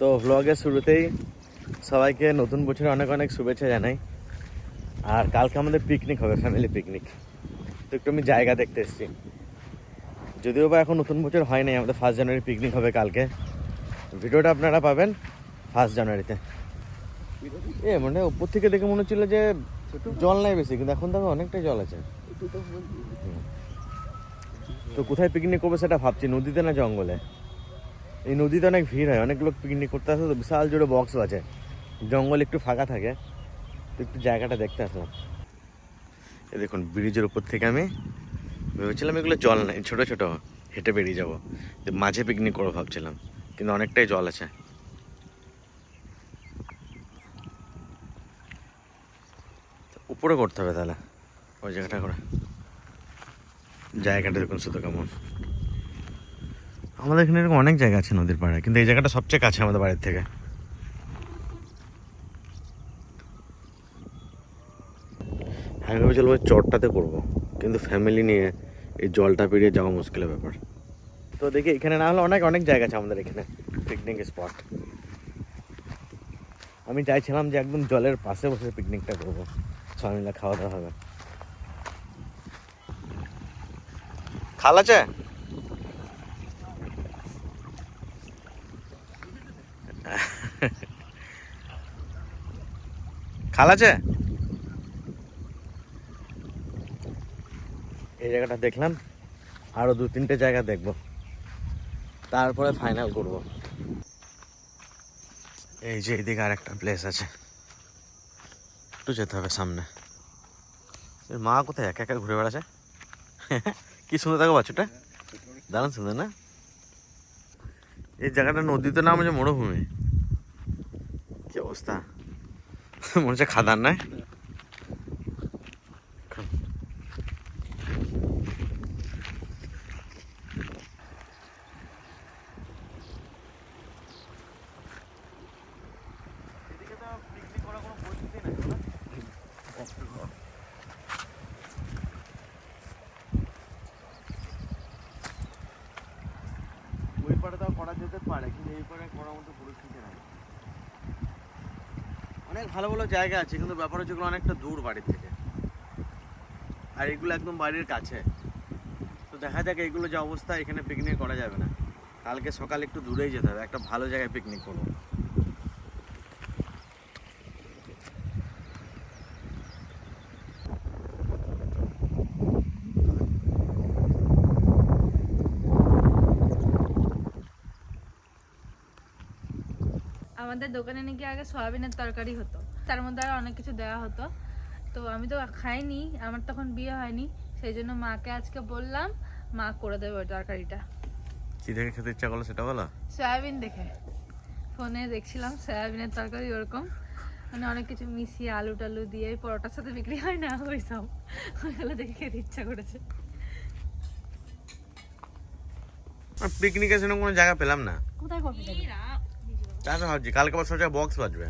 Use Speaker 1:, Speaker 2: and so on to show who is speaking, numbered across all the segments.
Speaker 1: তো ভ্লগের শুরুতেই সবাইকে নতুন বছরে অনেক অনেক শুভেচ্ছা জানাই। আর কালকে আমাদের পিকনিক হবে ফ্যামিলি পিকনিক তো একটু আমি জায়গা দেখতে এসেছি। যদিও বা এখন নতুন বছর হয় নাই, আমাদের ফার্স্ট জানুয়ারি পিকনিক হবে কালকে। ভিডিওটা আপনারা পাবেন ফার্স্ট জানুয়ারিতে এ মানে উপর থেকে দেখে মনে হচ্ছিল যে জল নাই বেশি, কিন্তু এখন দেখো অনেকটাই জল আছে। তো কোথায় পিকনিক করব সেটা ভাবছি, নদীতে না জঙ্গলে? এই নদীতে অনেক ভিড় হয়, অনেক লোক পিকনিক করতে আসে, তো বিশাল জোরে বক্স আছে জঙ্গল একটু ফাঁকা থাকে, তো একটু জায়গাটা দেখতে আসলাম। এই দেখুন, ব্রিজের উপর থেকে আমি ভেবেছিলাম এগুলো জল নেই, ছোটো ছোটো, হেঁটে বেরিয়ে যাব। মাঝে পিকনিক করব ভাবছিলাম, কিন্তু অনেকটাই জল আছে। উপরে করতে হবে তাহলে, ওই জায়গাটা করে। জায়গাটা দেখুন শুধু কেমন। আমাদের এখানে এরকম অনেক জায়গা আছে নদীর পাড়ে, কিন্তু এই জায়গাটা সবচেয়ে কাছে আমাদের বাড়ির থেকে। আমি ভেবেছিলাম ওই চটটাতে করব কিন্তু ফ্যামিলি নিয়ে এই জলটা পেরিয়ে যাওয়া মুশকিলের ব্যাপার। তো দেখি, এখানে না হলে অনেক অনেক জায়গা আছে আমাদের এখানে পিকনিক স্পট আমি চাইছিলাম যে একদম জলের পাশে বসে পিকনিকটা করব, সবাই মিলে খাওয়া দাওয়া হবে। খাল আছে? খাল আছে এই জায়গাটা দেখলাম আরও দু তিনটে জায়গা দেখব। তারপরে ফাইনাল করব। এই যে এইদিকে আর একটা প্লেস আছে। একটু যেতে হবে সামনে। মা কোথায়? একা একা ঘুরে বেড়াচ্ছে? কি সুন্দর দেখো বাচ্চাটা। দারুণ সুন্দর না? এই জায়গাটা নদীতে নাম হচ্ছে মরুভূমি কি অবস্থা মনে হচ্ছে খাদান নয়। পারে তাও করা যেতে পারে, কিন্তু এই পারে করার মতো পরিস্থিতি নাই। অনেক ভালো ভালো জায়গা আছে, কিন্তু ব্যাপার হচ্ছে এগুলো অনেকটা দূর বাড়ির থেকে। আর এগুলো একদম বাড়ির কাছে। তো দেখা যাক এইগুলো যে অবস্থা, এখানে পিকনিক করা যাবে না। কালকে সকালে একটু দূরেই যেতে হবে, একটা ভালো জায়গায় পিকনিক করব।
Speaker 2: আমাদের দোকানে নাকি আগে সয়াবিনের তরকারি হতো। তার মধ্যে আর অনেক কিছু দেওয়া হতো। তো আমি তো খাইনি আমার তখন বিয়ে হয়নি সেই জন্য মাকে আজকে বললাম মা করে দেবে ওই তরকারিটা।
Speaker 1: কি দেখে খেতে ইচ্ছা করল সেটা বলো?
Speaker 2: সয়াবিন দেখে। ফোনে দেখছিলাম সয়াবিনের তরকারি ওরকম। মানে অনেক কিছু মিশিয়ে আলু টালু দিয়ে পরোটার সাথে বিক্রি হয় না ওই সব। ওইগুলো দেখে খেতে ইচ্ছা করেছে।
Speaker 1: পিকনিকের জন্য কোনো জায়গা পেলাম না।
Speaker 3: কোথায় করবি?
Speaker 1: তাই তো ভাবছি কালকে আবার সোজা বক্স বাজবে।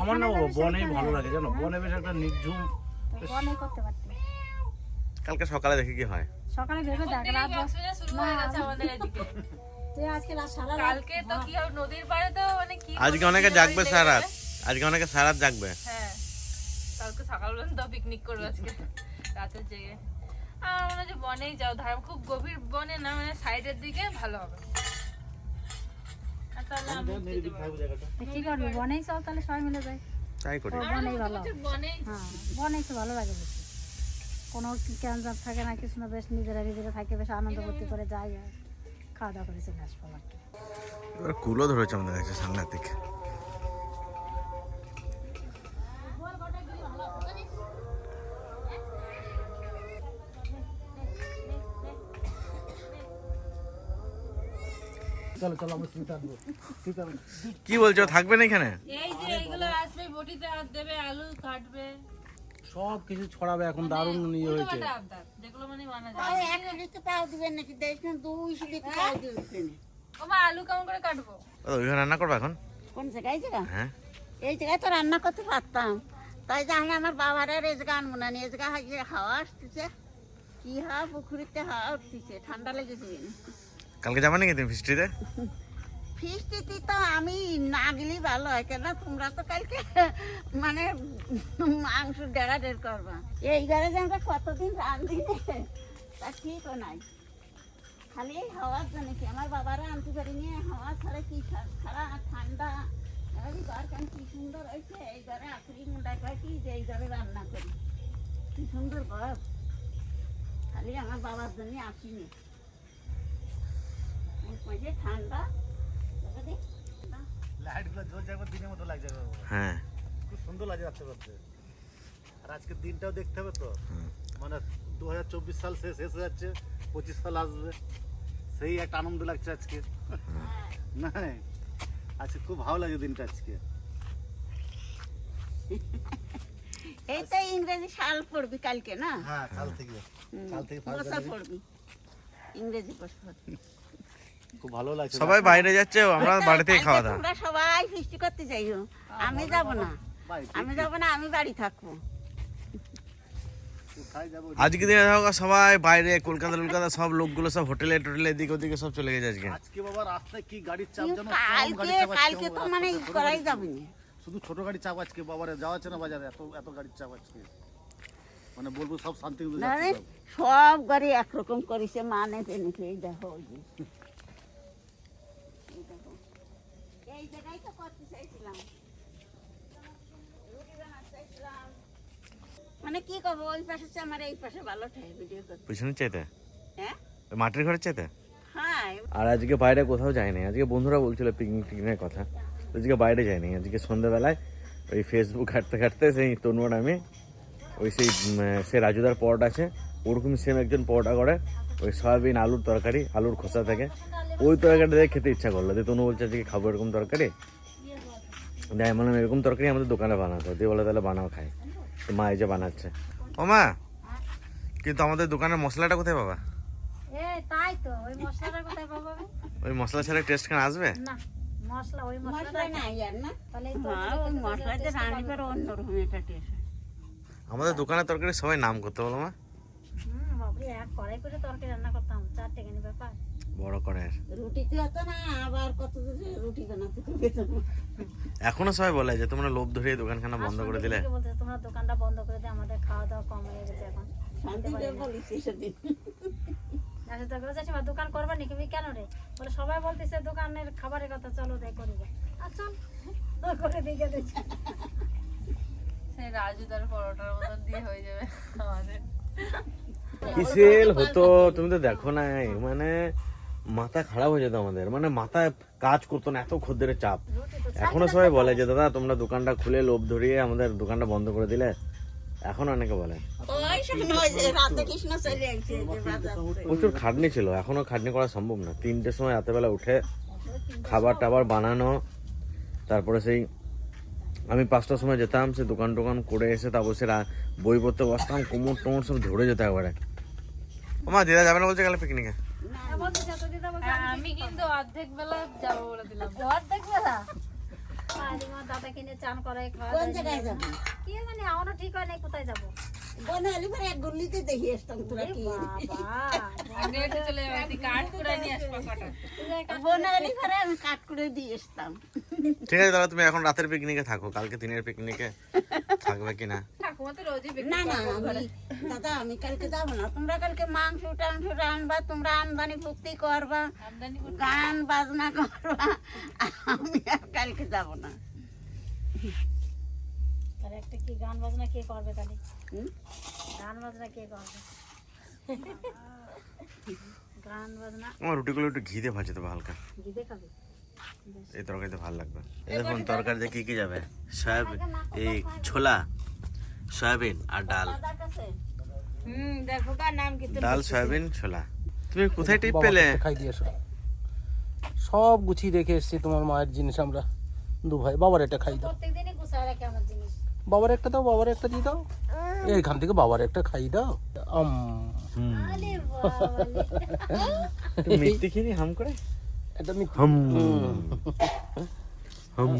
Speaker 4: আমার না বনেই ভালো লাগে জানো? বনে বেশ একটা নির্ঝুম
Speaker 3: বনে করতে পারতি।
Speaker 1: কালকে সকালে দেখি কি হয়।
Speaker 3: সকালে ভেবে দেখ রাত দশ
Speaker 2: শুরু হয়ে গেছে আমাদের এদিকে।
Speaker 3: সারা
Speaker 2: কালকে তো কি হবে নদীর পাড়ে তো মানে কি
Speaker 1: আজকে অনেকে জাগবে সারাত আজকে অনেকে সারাত জাগবে।
Speaker 2: হ্যাঁ। কালকে সকাল পর্যন্ত পিকনিক করব আজকে। রাতে জেগে আমার মনে হচ্ছে বনেই যাও। ধার খুব গভীর বনে না মানে সাইডের দিকে ভালো হবে আর তাহলে আমি যেতে পারব।
Speaker 3: কি করবি বনেই চল তাহলে সবাই মিলে যাই।
Speaker 1: তাই করি।
Speaker 3: বনেই ভালো। হ্যাঁ বনেই তো ভালো লাগে বেশি। কোনো ক্যান্সার থাকে না কিছু না বেশ নিজেরা নিজেরা থাকে বেশ আনন্দ করতে করে যাই খাওয়া দাওয়া করে চলে আসব
Speaker 1: কুলো ধরেছে আমাদের কাছে সামনের
Speaker 4: চলো চলো আমরা আনব
Speaker 1: কি বলছো থাকবে না এখানে?
Speaker 2: এই যে এইগুলো আসবে বটিতে হাত দেবে আলু কাটবে।
Speaker 4: সব কিছু ছড়াবে এখন দারুণ ইয়ে হয়েছে।
Speaker 2: যেগুলো মানে মানা যায়। ও মা আলু কেমন করে কাটবো?
Speaker 1: ও, ওইখানে রান্না করব এখন?
Speaker 5: কোন জায়গায়? এই জায়গা?
Speaker 1: হ্যাঁ।
Speaker 5: এই জায়গায় তো রান্না করতে পারতাম। তাই তাহলে আমার বাবার আর এই জায়গা আনব না এই জায়গা হাওয়া আসতেছে। কি হাওয়া পুকুরিতে হাওয়া উঠতেছে ঠান্ডা লেগেছে।
Speaker 1: কালকে যাবে নাকি তুমি ফিস্ট্রিতে
Speaker 5: ফিস্টিতে তো আমি না গেলেই ভালো হয় কেন তোমরা তো কালকে মানে মাংস ডেড়া ডের করবা। এই ঘরে যে আমরা কতদিন রান্ধি তা ঠিকও নাই। খালি হাওয়ার জন্য কি, আমার বাবারা আনতে পারি নিয়ে হাওয়া ছাড়া কি ছাড়া ঠান্ডা। এই ঘর কেন কি সুন্দর হয়েছে, এই ঘরে আখরি মুন্ডায় কয় কি যে এই ঘরে রান্না করি। কি সুন্দর ঘর। খালি আমার বাবার জন্য আসিনি।
Speaker 1: হ্যাঁ।
Speaker 4: খুব সুন্দর লাগছে রাত্রে করতে আর আজকের দিনটাও দেখতে হবে তো মানে দু হাজার চব্বিশ সাল শেষ শেষ হয়ে। যাচ্ছে পঁচিশ সাল আসবে সেই একটা আনন্দ লাগছে আজকে না আজকে খুব ভালো লাগে দিনটা আজকে
Speaker 5: এই তো ইংরেজি সাল পড়বি। কালকে না
Speaker 4: হ্যাঁ কাল থেকে কাল থেকে
Speaker 5: পড়বি। ইংরেজি পড়বি
Speaker 4: খুব ভালো লাগছে
Speaker 1: সবাই বাইরে যাচ্ছে আমরা বাড়ি থেকে খাওয়া দাওয়া।
Speaker 5: তোমরা সবাই ফিস্টি করতে যাইও আমি যাব না। আমি যাব না আমি বাড়ি থাকব।
Speaker 1: আজকে দিনে দেখো সবাই বাইরে কলকাতা কলকাতা সব লোকগুলো সব হোটেলে টোটেলে এদিকে ওদিকে সব চলে গেছে আজকে।
Speaker 4: আজকে বাবা রাস্তায় কি গাড়ির চাপ জানো
Speaker 5: কালকে কালকে তো মানে ই করাই যাবে না
Speaker 4: শুধু ছোট গাড়ির চাপ আজকে বাবারে যাওয়া আছে না বাজারে? এত এত গাড়ির চাপ আজকে। মানে বলব সব শান্তি
Speaker 5: সব। গাড়ি একরকম করেছে মানে দেখো দেখো। এই জায়গায় তো করতে চাইছিলাম। রুটি বানাতে চাইছিলাম। মানে কি করব ওই পাশে আমার এই পাশে ভালো ঠাই ভিডিও করতে।
Speaker 1: চাইতে?
Speaker 5: হ্যাঁ?
Speaker 1: মাটির ঘরের চাইতে? আর আজকে বাইরে কোথাও যায়নি আজকে বন্ধুরা বলছিল পিকনিক টিকনিকের কথা। আজকে বাইরে যায়নি আজকে সন্ধ্যাবেলায় ওই ফেসবুক ঘাটতে ঘাটতে সেই তনুয়ার আমি ওই সেই সে রাজুদার পরোটা আছে। ওরকম সেম একজন পরোটা করে। ওই সয়াবিন আলুর তরকারি আলুর খোসা থাকে। ওই তরকারিটা দেখে খেতে ইচ্ছা করল। দিয়ে তনু বলছে আজকে খাব এরকম তরকারি? দেয় মানে এরকম তরকারি আমাদের দোকানে বানাতো দিয়ে বলে তাহলে বানাও খাই। তো মা এই যে বানাচ্ছে। ও মা কিন্তু আমাদের দোকানের মশলাটা কোথায় পাবা?
Speaker 3: তাই তো ওই মশলাটা কোথায় পাবো?
Speaker 1: ওই মশলা ছাড়া টেস্ট কেন আসবে?
Speaker 3: না মশলা ওই
Speaker 5: মশলা নাই আর না?
Speaker 3: তাহলে
Speaker 5: ওই মশলাতে রান্না করে অন্যরকম একটা টেস্ট।
Speaker 1: আমাদের দোকানের তরকারি সবাই নাম করতে বলো মা।
Speaker 3: কড়াই করে তরকারি রান্না করতাম চার টেকানি ব্যাপার?
Speaker 1: বড় করে
Speaker 5: রুটিতে হতো না আবার কত রুটি বানাতে
Speaker 1: এখনও সবাই বলে যে তোমরা লোভ ধরিয়ে দোকানখানা বন্ধ করে দিলে।
Speaker 3: বলছে তোমরা দোকানটা বন্ধ করে দিয়ে আমাদের খাওয়া দাওয়া কম হয়ে গেছে এখন।
Speaker 5: বলিস সেদিন।
Speaker 3: আচ্ছা তো বলছে "সীমা, দোকান করবা নাকি? আমি কেন রে? বলে সবাই বলতেছে দোকানের খাবারের কথা চলো দেখ করি আর চল তো করে দিকে
Speaker 2: সেই রাজুদার পরোটার মতন দিয়ে হয়ে যাবে আমাদের।
Speaker 1: কি সেল হতো? তুমি তো দেখো নাই। মানে মাথা খারাপ হয়ে যেত আমাদের। মানে মাথায় কাজ করতো না, এত খদ্দের চাপ। এখনও সবাই বলে যে, দাদা, তোমরা দোকানটা খুলে লোভ ধরিয়ে আমাদের দোকানটা বন্ধ করে দিলে? এখন অনেকে বলে। প্রচুর খাটনি ছিল। এখনও খাটনি করা সম্ভব না। তিনটের সময় রাতেবেলা উঠে খাবার টাবার বানানো, তারপরে সেই আমি পাঁচটার সময় যেতাম সে দোকান টোকান করে এসে তারপর সে বই পড়তে বসতাম কোমর টোমর সব ধরে যেত একবারে। ওমা দিদা যাবে না বলছে গেলে পিকনিকে
Speaker 2: আমি কিন্তু অর্ধেক বেলা যাব বলে দিলাম।
Speaker 3: অর্ধেক বেলা দাদা কিনে চান করে
Speaker 5: কোন জায়গায় যাব?
Speaker 3: কি জানি আমারও ঠিক হয় নাই কোথায় যাব?
Speaker 5: বনালি পরে এক গুল্লিতে দেখি আসতাম তোরা কি।
Speaker 2: কাঠ
Speaker 5: বনালি পরে আমি কাট করে দিয়ে আসতাম।
Speaker 1: ঠিক আছে দাদা তুমি এখন রাতের পিকনিকে থাকো কালকে দিনের পিকনিকে থাকবে কি না
Speaker 2: ঠাকুমা তো রোজই
Speaker 5: না না আমি দাদা আমি কালকে যাব না। তোমরা কালকে মাংস টাংস রানবা তোমরা আমদানি ভুক্তি করবা গান বাজনা করবা। আমি আর কালকে যাব না।
Speaker 3: তাহলে একটা কি গান বাজনা কে করবে তাহলে? গান বাজনা কে করবে? গান বাজনা?
Speaker 1: আমার রুটিগুলো একটু ঘি দিয়ে ভাজতে হবে হালকা
Speaker 3: খাবে?
Speaker 1: এই তরকারিতে ভালো লাগবে। এই দেখুন তরকারিতে কি কি যাবে? সয়াবিন এই ছোলা সয়াবিন আর ডাল।
Speaker 5: দাদার
Speaker 2: হুম দেখো কার নাম কি
Speaker 1: ডাল সয়াবিন ছোলা। তুমি কোথায় টিপ পেলে?
Speaker 4: খাই দিয়ে এসো। সব গুছিয়ে রেখে এসেছি তোমার মায়ের জিনিস আমরা। দু ভাই বাবার এটা খাই দাও।
Speaker 3: প্রত্যেক গুছায় রাখে আমার জিনিস।
Speaker 4: বাবার একটা দাও বাবার একটা দিয়ে দাও। এইখান থেকে বাবার একটা খাই দাও। আম।
Speaker 1: মিষ্টি খেয়ে হাম করে?
Speaker 4: এটা মিথ্যে।
Speaker 1: হাম। হাম।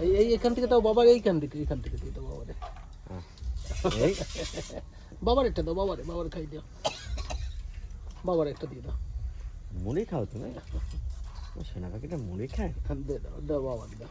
Speaker 4: এই। এই এখান থেকে দাও বাবার এইখান থেকে এইখান থেকে দিয়ে দাও বাবারে।
Speaker 1: এই,
Speaker 4: বাবার একটা দাও বাবারে বাবার খাই দাও। বাবার একটা দিয়ে দাও।
Speaker 1: মুড়ি খাও তুমি? সোনা পাখিটা মুড়ি খায়?
Speaker 4: দে দাও দাও বাবা দাও।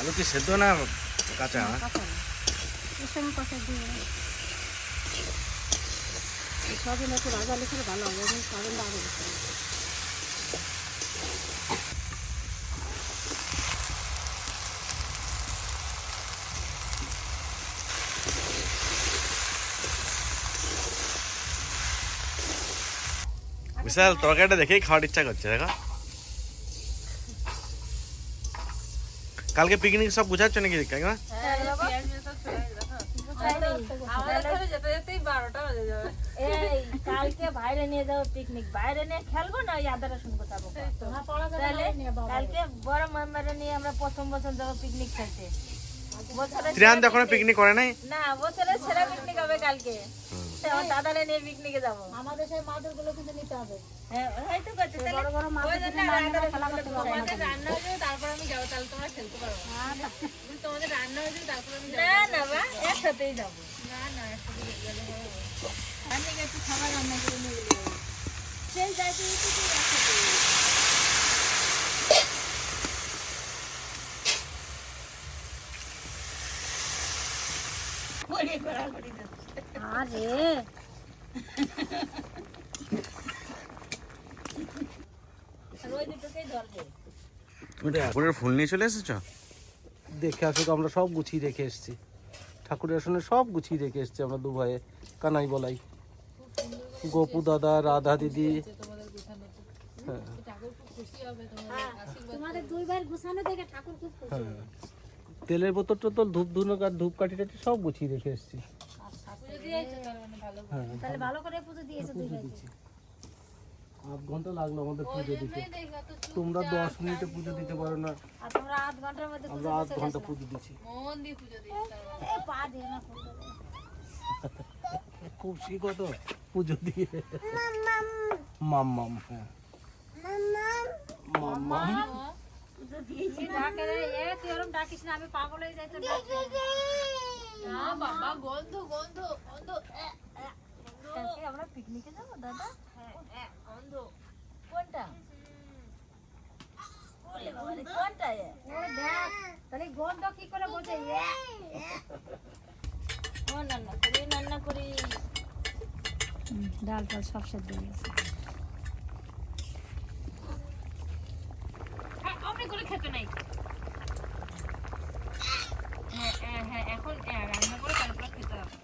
Speaker 1: আলু কি সেদ্ধ না কাঁচা?
Speaker 3: সবই রাজা লিখলে ভালো হবে
Speaker 1: বিশাল তরকারিটা দেখেই খাওয়ার ইচ্ছা করছে দেখো। কালকে পিকনিক সব বুঝাচ্ছ নাকি? কাকিমা?
Speaker 2: হ্যাঁ,
Speaker 6: কালকে বাইরে নিয়ে যাব পিকনিক বাইরে নিয়ে খেলব না ওই আদা রসুন কোথাবো। কালকে বড় মেম্বারে নিয়ে আমরা প্রথম বছর যাব পিকনিক খেলতে বছরে
Speaker 1: ত্রিয়ান তো এখনও পিকনিক করে নাই।
Speaker 6: না পিকনিক হবে কালকে। আমার দাদারে নিয়ে পিকনিকে যাব।
Speaker 3: আমাদের সেই মাদুরগুলো কিন্তু নিতে হবে।
Speaker 6: হ্যাঁ হয়তো করছে।
Speaker 3: বড় বড় মাদুর খেলা করতে পারবে
Speaker 2: রান্না হয়ে যাবে তারপর আমি যাব তাহলে তোমরা খেলতে পারব। তোমাদের রান্না হয়ে যাবে তারপর আমি
Speaker 6: না না বা একসাথেই যাব।
Speaker 2: না না একসাথে গেলে
Speaker 3: আমি একটু খাবার রান্না করে নিয়ে গেলে
Speaker 6: সেই যাইতে একসাথে
Speaker 5: করে ঘোরাঘুরি দিচ্ছে।
Speaker 3: আরে
Speaker 1: ঠাকুরের ফুল নিয়ে চলে এসেছ?
Speaker 4: দেখে আসুক আমরা সব গুছিয়ে রেখে এসেছি। ঠাকুরের আসনে সব গুছিয়ে রেখে এসেছি আমরা দু ভাইয়ে কানাই বলাই। গোপু দাদা রাধা দিদি। হ্যাঁ।
Speaker 3: তোমাদের দুইবার গুছানো দেখে ঠাকুর খুব খুশি।
Speaker 4: হ্যাঁ। তেলের বোতল টোতল ধূপ আর ধূপ কাঠি টাঠি সব গুছিয়ে রেখে এসেছি। হ্যাঁ
Speaker 3: তাহলে ভালো। করে পুজো দিয়েছে দুই ভাই
Speaker 4: আধ ঘণ্টা লাগল আমাদের পুজো দিতে। তোমরা দশ মিনিটে পুজো দিতে পারো না।
Speaker 3: আর তোমরা আধ ঘণ্টার মধ্যে
Speaker 4: আমরা আধ ঘণ্টা পুজো দিচ্ছি।
Speaker 2: মন দিয়ে পুজো
Speaker 3: এ পা দিয়ে না
Speaker 4: খুব শিখত পুজো দিয়ে। মাম মাম হ্যাঁ। মাম মাম।
Speaker 3: তুই ডাকে রে, এ তুই ওরম ডাকিস না আমি পাগল হয়ে যাই ডাকে।
Speaker 2: না বাবা গন্ধ গন্ধ গন্ধ এ, এ,
Speaker 6: কালকে আমরা পিকনিকে যাব দাদা?
Speaker 2: হ্যাঁ, গন্ধ।
Speaker 6: কোনটা? ওরে বাবা রে, কোনটা
Speaker 3: ও দেখ, তাহলে গন্ধ কি করে বোঝে
Speaker 6: ও রান্না করি রান্না করি।
Speaker 3: ডাল টাল সব সেদ্ধ হয়ে গেছে
Speaker 2: হ্যাঁ, অমনি করে খেতে নাই হ্যাঁ হ্যাঁ হ্যাঁ এখন হ্যাঁ, রান্না করে তারপর খেতে হবে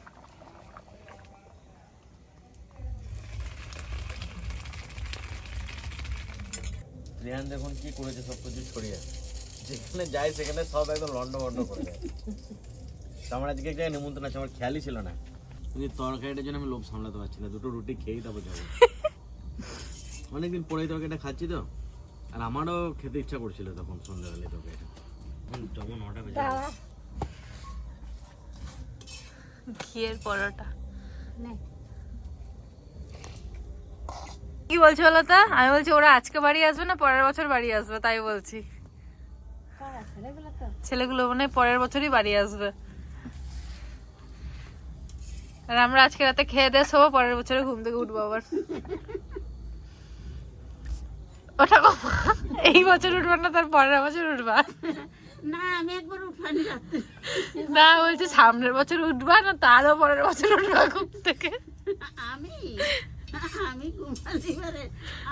Speaker 1: ত্রিয়ান দেখুন কি করেছে, সব কিছু ছড়িয়ে যেখানে যাই সেখানে সব একদম লন্ড ভন্ড করে দেয়। আমার আজকে এক জায়গায় নিমন্ত্রণ আছে, আমার খেয়ালই ছিল না। কিন্তু তরকারিটার জন্য আমি লোভ সামলাতে পারছি না, দুটো রুটি খেয়েই তারপর যাব। অনেকদিন পরেই তরকারিটা খাচ্ছি তো, আর আমারও খেতে ইচ্ছা করছিল তখন সন্ধ্যাবেলায় তরকারিটা। তখন নটা বেজে
Speaker 2: ঘিয়ের পরোটা। কি বলছো বলো তো? আমি বলছি ওরা আজকে বাড়ি আসবে না পরের বছর বাড়ি আসবে তাই বলছি।
Speaker 3: ছেলেগুলো
Speaker 2: মানে পরের বছরই বাড়ি আসবে। আর আমরা আজকে রাতে খেয়ে দিয়ে শোবো পরের বছরে ঘুম থেকে উঠবো আবার। ওটা? এই বছর উঠবে না তার পরের বছর উঠবা।
Speaker 5: না আমি একবার
Speaker 2: না বলছি সামনের বছর উঠবা না তারও পরের বছর উঠবা ঘুম থেকে।
Speaker 5: আমি? আমি ঘুমাতে পারে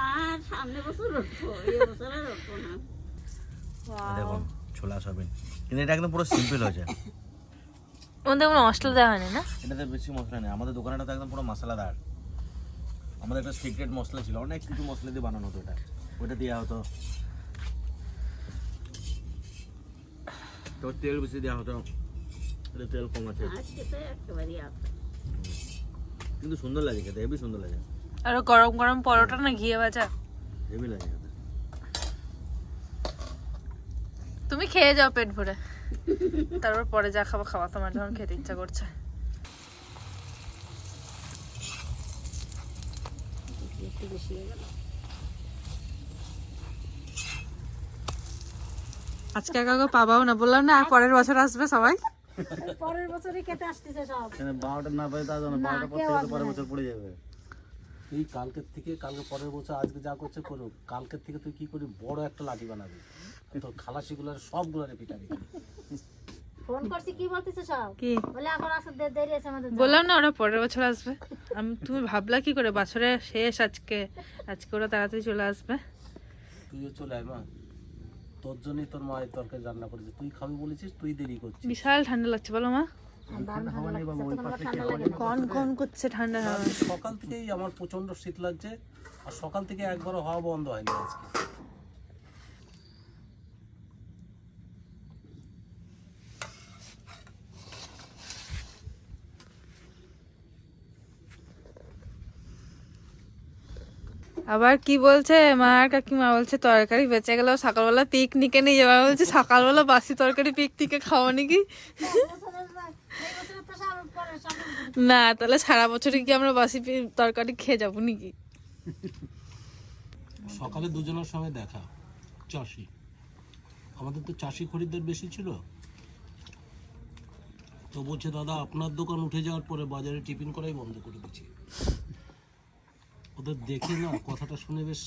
Speaker 5: আর সামনে বছর উঠবো এই বছর আর উঠবো না।
Speaker 1: দেখুন ছোলা সবিন কিন্তু এটা একদম পুরো সিম্পল হয়েছে।
Speaker 2: ওদের কোনো মশলা দেওয়া হয়নি না?
Speaker 1: এটাতে বেশি মশলা নেই। আমাদের দোকানটা তো একদম পুরো মশলাদার। আমাদের একটা সিক্রেট মশলা ছিল। অনেক কিছু মশলা দিয়ে বানানো হতো এটা। ওটা দেওয়া হতো। তো তেল বেশি দেওয়া হতো। এটা তেল কম আছে।
Speaker 5: আজকে তো একেবারেই আছে
Speaker 1: কিন্তু সুন্দর লাগে খেতে হেবি সুন্দর লাগে।
Speaker 2: আরও গরম গরম পরোটা না ঘিয়ে ভাজা?
Speaker 1: হেবি লাগে খেতে।
Speaker 2: তুমি খেয়ে যাও পেট ভরে। তারপর পরে যা খাব খাওয়া তোমার যখন খেতে ইচ্ছা করছে।
Speaker 3: একটু বেশি হয়ে গেল
Speaker 2: আজকে কাউকে পাবাও না বললাম না পরের বছর আসবে সবাই।
Speaker 3: পরের বছরই খেতে আসতেছে সব।
Speaker 4: বারোটা না পাই তার জন্য বারোটা পর
Speaker 3: কেউ
Speaker 4: থেকে তো
Speaker 3: আসবে
Speaker 4: পরের বছর পড়ে যাবে।
Speaker 7: তুই কালকের থেকে কালকে পরের বছর আজকে যা করছে করুক। কালকের থেকে তুই কি করি বড় একটা লাঠি বানাবি? তোর খালাসিগুলার সবগুলারে পিটাবি
Speaker 3: ফোন করছি কি বলতেছে সব?
Speaker 2: কি?
Speaker 3: বলে এখন আসতে দেরি আছে আমাদের
Speaker 2: বললাম না ওরা পরের বছর আসবে। আমি তুমি ভাবলা কি করে? বছরের শেষ আজকে। আজকে ওরা তাড়াতাড়ি চলে আসবে।
Speaker 7: তুইও চলে আয় মা। তোর জন্যই তোর মায়ের তরকারি রান্না করেছে। তুই খাবি বলেছিস তুই দেরি করছিস।
Speaker 2: বিশাল ঠান্ডা লাগছে বলো মা। কন করছে ঠান্ডা
Speaker 7: সকাল থেকেই আমার প্রচণ্ড শীত লাগছে আর সকাল থেকে একবার হওয়া বন্ধ হয়নি আজকে।
Speaker 2: আবার কি বলছে? মা আর কাকিমা বলছে তরকারি বেঁচে গেল সকালবেলা পিকনিকে নিয়ে যাওয়া বলছে সকালবেলা বাসি তরকারি পিকনিকে খাওয়া নাকি?
Speaker 3: না,
Speaker 2: তাহলে সারা বছরে কি আমরা বাসি তরকারি খেয়ে যাব নাকি?
Speaker 7: সকালে দুজনের সঙ্গে দেখা চাষি। আমাদের তো চাষি খরিদ্দার বেশি ছিল। তো বলছে দাদা আপনার দোকান উঠে যাওয়ার পরে বাজারে টিফিন করাই বন্ধ করে দিচ্ছি। ওদের দেখে না কথাটা শুনে বেশ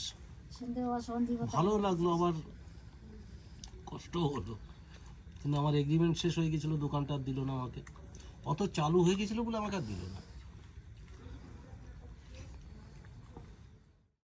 Speaker 7: ভালো লাগল আবার কষ্ট হলো। কিন্তু আমার এগ্রিমেন্ট শেষ হয়ে গেছিল দোকানটা দিল না আমাকে। অত চালু হয়ে গেছিল বলে আমাকে আর দিল না।